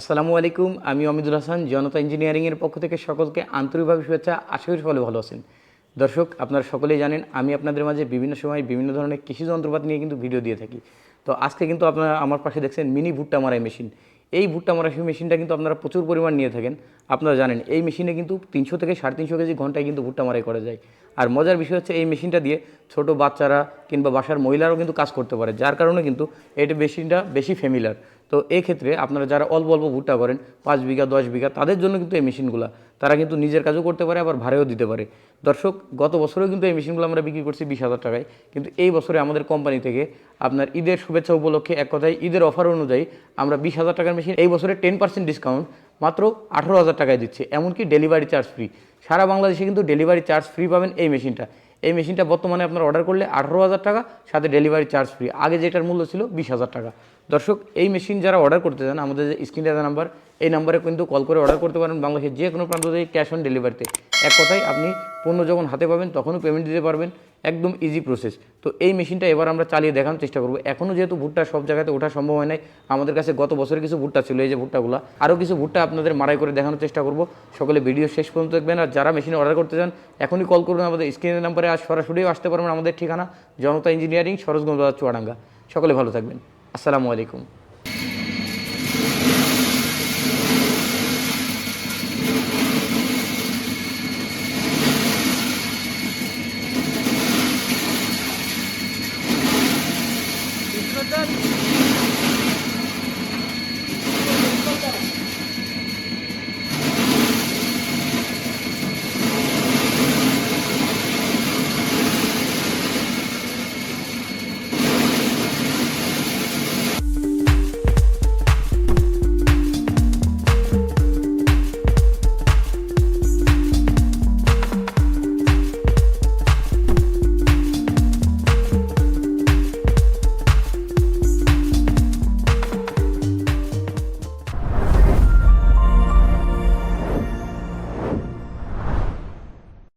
আসসালামু আলাইকুম, আমি অমিদুল হাসান, জনতা ইঞ্জিনিয়ারিংয়ের পক্ষ থেকে সকলকে আন্তরিকভাবে শুভেচ্ছা। আশা করি সকলে ভালো আছেন। দর্শক, আপনারা সকলেই জানেন, আমি আপনাদের মাঝে বিভিন্ন সময় বিভিন্ন ধরনের কৃষি যন্ত্রপাতি নিয়ে কিন্তু ভিডিও দিয়ে থাকি। তো আজকে কিন্তু আপনারা আমার পাশে দেখছেন মিনি ভুট্টা মারাই মেশিন। এই ভুট্টা মারাই মেশিনটা কিন্তু আপনারা প্রচুর পরিমাণ নিয়ে থাকেন। আপনারা জানেন, এই মেশিনে কিন্তু তিনশো থেকে সাড়ে তিনশো কেজি ঘন্টায় কিন্তু ভুট্টা মারাই করা যায়। আর মজার বিষয় হচ্ছে এই মেশিনটা দিয়ে ছোট বাচ্চারা কিংবা বাসার মহিলারাও কিন্তু কাজ করতে পারে, যার কারণে কিন্তু এটা মেশিনটা বেশি ফ্যামিলার তো এক্ষেত্রে ক্ষেত্রে আপনারা যারা অল্প অল্প ভুট্টা করেন, পাঁচ বিঘা, দশ বিঘা, তাদের জন্য কিন্তু এই মেশিনগুলো তারা কিন্তু নিজের কাজও করতে পারে, আবার ভাড়াও দিতে পারে। দর্শক, গত বছরেও কিন্তু এই মেশিনগুলো আমরা বিক্রি করছি বিশ হাজার টাকায়। কিন্তু এই বছরে আমাদের কোম্পানি থেকে আপনার ঈদের শুভেচ্ছা উপলক্ষে এক কথায় ঈদের অফার অনুযায়ী আমরা বিশ হাজার টাকার মেশিন, এই বছরে টেন পার্সেন্ট ডিসকাউন্ট, মাত্র আঠারো হাজার টাকায় দিচ্ছে। এমনকি ডেলিভারি চার্জ ফ্রি। সারা বাংলাদেশে কিন্তু ডেলিভারি চার্জ ফ্রি পাবেন এই মেশিনটা। এই মেশিনটা বর্তমানে আপনার অর্ডার করলে আঠারো হাজার টাকা, সাথে ডেলিভারি চার্জ ফ্রি আগে যেটার মূল্য ছিল বিশ হাজার টাকা। দর্শক, এই মেশিন যারা অর্ডার করতে চান, আমাদের যে স্ক্রিন দেওয়া নাম্বার এই নাম্বারে কিন্তু কল করে অর্ডার করতে পারেন বাংলাদেশের যে কোনো প্রান্ত থেকে ক্যাশ অন ডেলিভারিতে এক কথায় আপনি পণ্য যখন হাতে পাবেন, তখনও পেমেন্ট দিতে পারবেন। একদম ইজি প্রসেস তো এই মেশিনটা এবার আমরা চালিয়ে দেখানোর চেষ্টা করব। এখনও যেহেতু ভুট্টা সব জায়গাতে ওঠা সম্ভব হয় নাই, আমাদের কাছে গত বছরে কিছু ভুট্টা ছিল, এই যে ভুট্টাগুলো। আরও কিছু ভুট্টা আপনাদের মারাই করে দেখানোর চেষ্টা করব। সকলে ভিডিও শেষ পর্যন্ত দেখবেন, আর যারা মেশিনে অর্ডার করতে চান, এখনই কল করুন আমাদের স্ক্রিনের নাম্বারে আর সরাসরিও আসতে পারবেন আমাদের ঠিকানা, জনতা ইঞ্জিনিয়ারিং সরোজগঞ্জ চুয়াডাঙ্গা। সকলে ভালো থাকবেন। আসসালামু আলাইকুম। London.